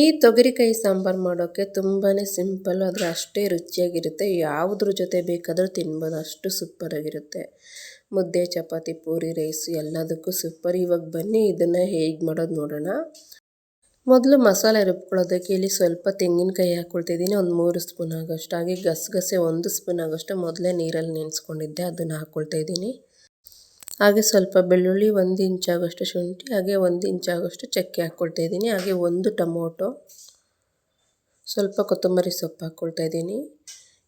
ಈ ತೊಗರಿಕಾಯಿ ಸಾಂಬಾರು ಮಾಡೋಕ್ಕೆ ತುಂಬಾ ಸಿಂಪಲ್ ಆದರೆ ಅಷ್ಟೇ ರುಚಿಯಾಗಿರುತ್ತೆ. ಯಾವುದ್ರ ಜೊತೆ ಬೇಕಾದರೂ ತಿನ್ಬೋದು, ಅಷ್ಟು ಸೂಪರಾಗಿರುತ್ತೆ ಮುದ್ದೆ, ಚಪಾತಿ, ಪೂರಿ, ರೈಸು ಎಲ್ಲದಕ್ಕೂ ಸೂಪರ್ ಇವಾಗ ಬನ್ನಿ, ಇದನ್ನು ಹೇಗೆ ಮಾಡೋದು ನೋಡೋಣ. ಮೊದಲು ಮಸಾಲೆ ರುಬ್ಕೊಳ್ಳೋದಕ್ಕೆ ಇಲ್ಲಿ ಸ್ವಲ್ಪ ತೆಂಗಿನಕಾಯಿ ಹಾಕ್ಕೊಳ್ತಿದ್ದೀನಿ ಒಂದು ಮೂರು ಸ್ಪೂನ್ ಆಗೋಷ್ಟು. ಹಾಗೆ ಗಸಗಸೆ ಒಂದು ಸ್ಪೂನ್ ಆಗೋಷ್ಟು ಮೊದಲೇ ನೀರಲ್ಲಿ ನೆನೆಸ್ಕೊಂಡಿದ್ದೆ, ಅದನ್ನು ಹಾಕ್ಕೊಳ್ತಾ ಇದ್ದೀನಿ. ಹಾಗೆ ಸ್ವಲ್ಪ ಬೆಳ್ಳುಳ್ಳಿ ಒಂದು ಇಂಚಾಗೋಷ್ಟು ಶುಂಠಿ, ಹಾಗೆ ಒಂದು ಇಂಚಾಗೋಷ್ಟು ಚಕ್ಕೆ ಹಾಕ್ಕೊಳ್ತಾ ಇದ್ದೀನಿ. ಹಾಗೆ ಒಂದು ಟೊಮೊಟೊ, ಸ್ವಲ್ಪ ಕೊತ್ತಂಬರಿ ಸೊಪ್ಪು ಹಾಕ್ಕೊಳ್ತಾ ಇದ್ದೀನಿ.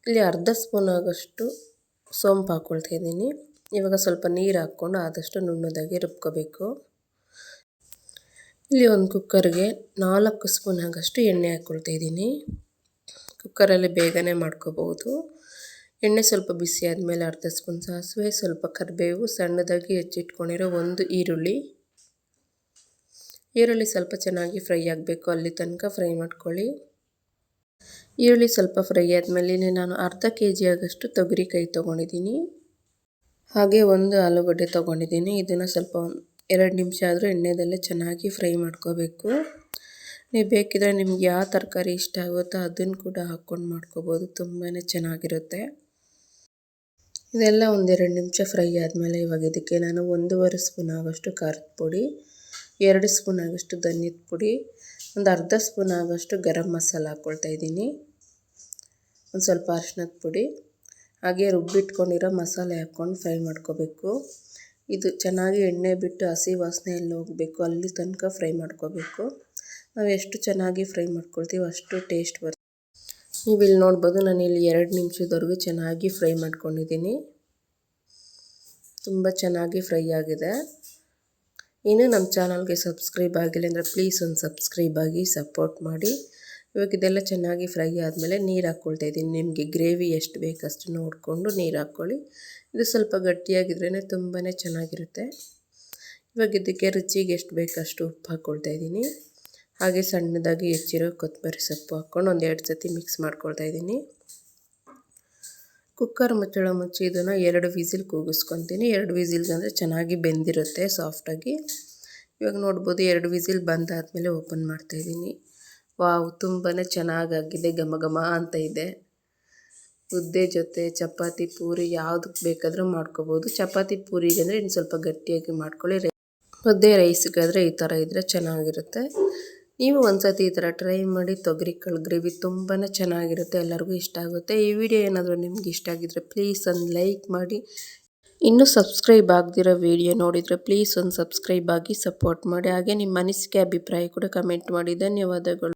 ಇಲ್ಲಿ ಅರ್ಧ ಸ್ಪೂನ್ ಆಗೋಷ್ಟು ಸೋಂಪು ಹಾಕ್ಕೊಳ್ತಾ ಇದ್ದೀನಿ. ಇವಾಗ ಸ್ವಲ್ಪ ನೀರು ಹಾಕ್ಕೊಂಡು ಆದಷ್ಟು ನುಣ್ಣದಾಗಿ ರುಬ್ಕೋಬೇಕು. ಇಲ್ಲಿ ಒಂದು ಕುಕ್ಕರ್ಗೆ ನಾಲ್ಕು ಸ್ಪೂನ್ ಆಗೋಷ್ಟು ಎಣ್ಣೆ ಹಾಕ್ಕೊಳ್ತಾ ಇದ್ದೀನಿ. ಕುಕ್ಕರಲ್ಲಿ ಬೇಗನೆ ಮಾಡ್ಕೋಬೋದು ಎಣ್ಣೆ ಸ್ವಲ್ಪ ಬಿಸಿ ಆದಮೇಲೆ ಅರ್ಧ ಸ್ಪೂನ್ ಸಾಸಿವೆ, ಸ್ವಲ್ಪ ಕರಿಬೇವು, ಸಣ್ಣದಾಗಿ ಹೆಚ್ಚಿಟ್ಕೊಂಡಿರೋ ಒಂದು ಈರುಳ್ಳಿ. ಈರುಳ್ಳಿ ಸ್ವಲ್ಪ ಚೆನ್ನಾಗಿ ಫ್ರೈ ಆಗಬೇಕು, ಅಲ್ಲಿ ತನಕ ಫ್ರೈ ಮಾಡ್ಕೊಳ್ಳಿ. ಈರುಳ್ಳಿ ಸ್ವಲ್ಪ ಫ್ರೈ ಆದಮೇಲೆ ನಾನು ಅರ್ಧ ಕೆ ಜಿ ಆಗಷ್ಟು ತೊಗರಿಕಾಯಿ ತೊಗೊಂಡಿದ್ದೀನಿ. ಹಾಗೆ ಒಂದು ಆಲೂಗಡ್ಡೆ ತೊಗೊಂಡಿದ್ದೀನಿ. ಇದನ್ನು ಸ್ವಲ್ಪ ಎರಡು ನಿಮಿಷ ಆದರೂ ಎಣ್ಣೆದಲ್ಲೇ ಚೆನ್ನಾಗಿ ಫ್ರೈ ಮಾಡ್ಕೋಬೇಕು. ನೀವು ಬೇಕಿದ್ರೆ ನಿಮ್ಗೆ ಯಾವ ತರಕಾರಿ ಇಷ್ಟ ಆಗುತ್ತೋ ಅದನ್ನು ಕೂಡ ಹಾಕ್ಕೊಂಡು ಮಾಡ್ಕೋಬೋದು. ತುಂಬಾ ಚೆನ್ನಾಗಿರುತ್ತೆ. ಇದೆಲ್ಲ ಒಂದೆರಡು ನಿಮಿಷ ಫ್ರೈ ಆದಮೇಲೆ ಇವಾಗ ಇದಕ್ಕೆ ನಾನು ಒಂದೂವರೆ ಸ್ಪೂನ್ ಆಗೋಷ್ಟು ಖಾರದ ಪುಡಿ, ಎರಡು ಸ್ಪೂನ್ ಆಗೋಷ್ಟು ಧನ್ಯದ ಪುಡಿ, ಒಂದು ಅರ್ಧ ಸ್ಪೂನ್ ಆಗೋಷ್ಟು ಗರಂ ಮಸಾಲ ಹಾಕ್ಕೊಳ್ತಾ ಇದ್ದೀನಿ. ಒಂದು ಸ್ವಲ್ಪ ಅರಿಶಿನದ ಪುಡಿ, ಹಾಗೆ ರುಬ್ಬಿಟ್ಕೊಂಡಿರೋ ಮಸಾಲೆ ಹಾಕ್ಕೊಂಡು ಫ್ರೈ ಮಾಡ್ಕೋಬೇಕು. ಇದು ಚೆನ್ನಾಗಿ ಎಣ್ಣೆ ಬಿಟ್ಟು ಹಸಿ ವಾಸನೆ ಎಲ್ಲ ಹೋಗಬೇಕು, ಅಲ್ಲಿ ತನಕ ಫ್ರೈ ಮಾಡ್ಕೋಬೇಕು. ನಾವು ಎಷ್ಟು ಚೆನ್ನಾಗಿ ಫ್ರೈ ಮಾಡ್ಕೊಳ್ತೀವಿ ಅಷ್ಟು ಟೇಸ್ಟ್ ಬರುತ್ತೆ. ನೀವು ಇಲ್ಲಿ ನೋಡ್ಬೋದು ನಾನು ಇಲ್ಲಿ ಎರಡು ನಿಮಿಷದವರೆಗೂ ಚೆನ್ನಾಗಿ ಫ್ರೈ ಮಾಡ್ಕೊಂಡಿದ್ದೀನಿ. ತುಂಬ ಚೆನ್ನಾಗಿ ಫ್ರೈ ಆಗಿದೆ. ಇನ್ನೂ ನಮ್ಮ ಚಾನಲ್ಗೆ ಸಬ್ಸ್ಕ್ರೈಬ್ ಆಗಿಲ್ಲ ಅಂದರೆ ಪ್ಲೀಸ್ ಒಂದು ಸಬ್ಸ್ಕ್ರೈಬ್ ಆಗಿ ಸಪೋರ್ಟ್ ಮಾಡಿ. ಇವಾಗ ಇದೆಲ್ಲ ಚೆನ್ನಾಗಿ ಫ್ರೈ ಆದಮೇಲೆ ನೀರು ಹಾಕ್ಕೊಳ್ತಾ ಇದ್ದೀನಿ. ನಿಮಗೆ ಗ್ರೇವಿ ಎಷ್ಟು ಬೇಕಷ್ಟು ನೋಡಿಕೊಂಡು ನೀರು ಹಾಕ್ಕೊಳ್ಳಿ ಇದು ಸ್ವಲ್ಪ ಗಟ್ಟಿಯಾಗಿದ್ರೇ ತುಂಬಾ ಚೆನ್ನಾಗಿರುತ್ತೆ. ಇವಾಗ ಇದಕ್ಕೆ ರುಚಿಗೆ ಎಷ್ಟು ಬೇಕಷ್ಟು ಉಪ್ಪು ಹಾಕ್ಕೊಳ್ತಾ ಇದ್ದೀನಿ. ಹಾಗೆ ಸಣ್ಣದಾಗಿ ಹೆಚ್ಚಿರೋ ಕೊತ್ತಂಬರಿ ಸೊಪ್ಪು ಹಾಕ್ಕೊಂಡು ಒಂದು ಎರಡು ಸತಿ ಮಿಕ್ಸ್ ಮಾಡ್ಕೊಳ್ತಾ ಇದ್ದೀನಿ. ಕುಕ್ಕರ್ ಮುಚ್ಚಳ ಮುಚ್ಚಿ ಇದನ್ನು ಎರಡು ವಿಸಿಲ್ ಕೂಗಿಸ್ಕೊತೀನಿ. ಎರಡು ವಿಸಿಲ್ಗೆ ಅಂದರೆ ಚೆನ್ನಾಗಿ ಬೆಂದಿರುತ್ತೆ ಸಾಫ್ಟಾಗಿ ಇವಾಗ ನೋಡ್ಬೋದು ಎರಡು ವಿಸಿಲ್ ಬಂದಾದಮೇಲೆ ಓಪನ್ ಮಾಡ್ತಾಯಿದ್ದೀನಿ ವಾವ್ ತುಂಬಾ ಚೆನ್ನಾಗಾಗಿದೆ, ಘಮ ಘಮ ಅಂತ ಇದೆ. ಮುದ್ದೆ ಜೊತೆ, ಚಪಾತಿ, ಪೂರಿ ಯಾವುದಕ್ಕೆ ಬೇಕಾದರೂ ಮಾಡ್ಕೋಬೋದು. ಚಪಾತಿ, ಪೂರಿಗೆ ಅಂದರೆ ಇನ್ನು ಸ್ವಲ್ಪ ಗಟ್ಟಿಯಾಗಿ ಮಾಡ್ಕೊಳ್ಳಿ. ಮುದ್ದೆ ರೈಸ್ಗಾದರೆ ಈ ಥರ ಇದ್ದರೆ ಚೆನ್ನಾಗಿರುತ್ತೆ. ನೀವು ಒಂದ್ಸತಿ ಈ ಥರ ಟ್ರೈ ಮಾಡಿ ತೊಗರಿ ಕಾಳು ಗ್ರೇವಿ ತುಂಬಾ ಚೆನ್ನಾಗಿರುತ್ತೆ, ಎಲ್ಲರಿಗೂ ಇಷ್ಟ ಆಗುತ್ತೆ. ಈ ವಿಡಿಯೋ ಏನಾದರೂ ನಿಮ್ಗೆ ಇಷ್ಟ ಆಗಿದ್ರೆ ಪ್ಲೀಸ್ ಒಂದು ಲೈಕ್ ಮಾಡಿ. ಇನ್ನೂ ಸಬ್ಸ್ಕ್ರೈಬ್ ಆಗದಿರೋ ವಿಡಿಯೋ ನೋಡಿದರೆ ಪ್ಲೀಸ್ ಒಂದು ಸಬ್ಸ್ಕ್ರೈಬ್ ಆಗಿ ಸಪೋರ್ಟ್ ಮಾಡಿ. ಹಾಗೆ ನಿಮ್ಮ ಅನಿಸಿಕೆ, ಅಭಿಪ್ರಾಯ ಕೂಡ ಕಮೆಂಟ್ ಮಾಡಿ. ಧನ್ಯವಾದಗಳು.